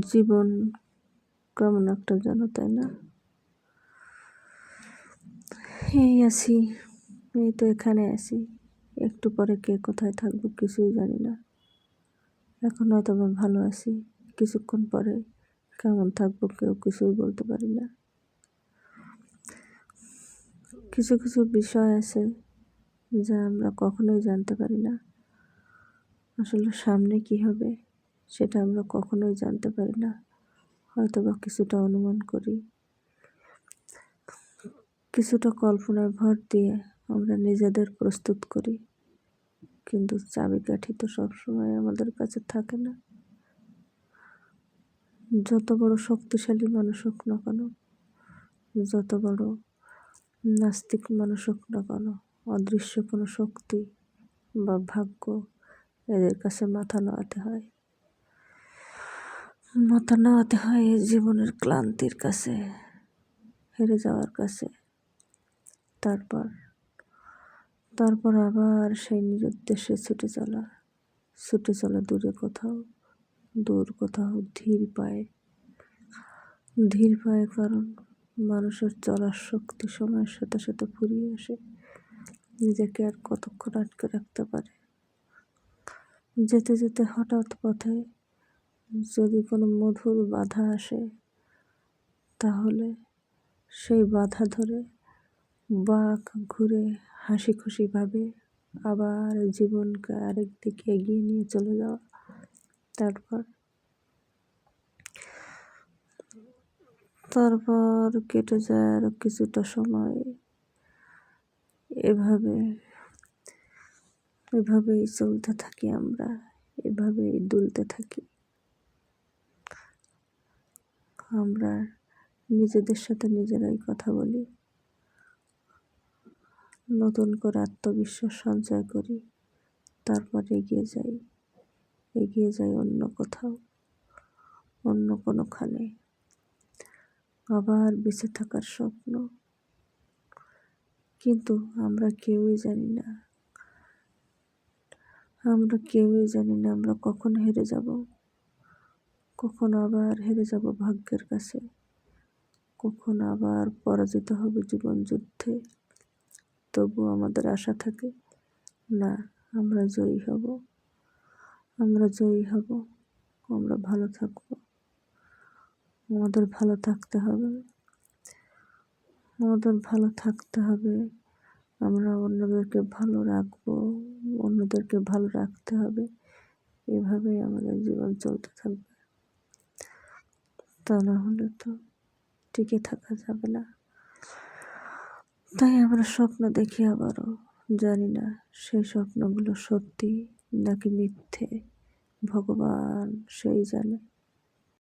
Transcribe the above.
জীবন কেমন একটা যেন, তাই না? এই আছি, এই তো এখানে আছি। একটু পরে কে কোথায় থাকব কিছুই জানি না। এখন হয়তো বা ভালো আছি। কিছুক্ষণ পরে কেমন থাকব কেউ কিছুই বলতে পারি না। কিছু কিছু বিষয় আছে যা আমরা কখনোই জানতে পারি না। আসলে সামনে কি হবে? সেটা আমরা কখনোই জানতে পারি না। হয়তো বা কিছুটা অনুমান করি। কিছুটা কল্পনায় ভর দিয়ে আমরা নিজেদের প্রস্তুত করি। কিন্তু চাবিকাঠি তো সবসময় আমাদের কাছে থাকে না। যত বড় শক্তিশালী মানুষ হোক না কেন, যত বড় নাস্তিক মানুষ হোক না কেন, অদৃশ্য কোনো শক্তি বা ভাগ্য এদের কাছে মাথা নোয়াতে হয়। মাথা নোয়াতে হয় জীবনের ক্লান্তির কাছে, হেরে যাওয়ার কাছে। তারপর তারপর আবার সেই নিজ উদ্দেশ্যে ছুটে চলা ছুটে চলা দূরে কোথাও, দূর কোথাও ধীর পায়ে। ধীর পায়ে কারণ মানুষের চলার শক্তি সময়ের সাথে সাথে ফুরিয়ে আসে। নিজেকে আর কতক্ষণ আটকে রাখতে পারে? যেতে যেতে হঠাৎ পথে যদি কোনো মধুর বাধা আসে, তাহলে সেই বাধা ধরে বাঘ ঘুরে হাসি খুশিভাবে আবার জীবনকে আরেক দিকে এগিয়ে নিয়ে চলে যাওয়া। তারপর? তারপর কেটে যায় আরও কিছুটা সময় এভাবে, এভাবেই চলতে থাকি আমরা, এভাবেই দুলতে থাকি। আমরা নিজেদের সাথে নিজেরাই কথা বলি। নতুন করে আত্মবিশ্বাস সঞ্চয় করি। তারপর এগিয়ে যাই। এগিয়ে যাই অন্য কোথাও, অন্য কোনোখানে। আবার বেঁচে থাকার স্বপ্ন। কিন্তু আমরা কেউই জানি না। আমরা কেউই জানি না আমরা কখন হেরে যাব। কখন আবার হেরে যাব ভাগ্যের কাছে। কখন আবার পরাজিত হবে জীবন যুদ্ধে। তবু আমাদের আশা থাকে, না, আমরা জয়ী হব। আমরা জয়ী হব। আমরা ভালো থাকব। আমাদের ভালো থাকতে হবে। আমাদের ভালো থাকতে হবে। আমরা অন্যদেরকে ভালো রাখব। অন্যদেরকে ভালো রাখতে হবে। এভাবেই আমাদের জীবন চলতে থাকবে। তা না হলে তো টিকে থাকা যাবে না। তাই আমরা স্বপ্ন দেখি আবারও। জানি না সেই স্বপ্নগুলো সত্যি নাকি মিথ্যে, ভগবান সেই জানে।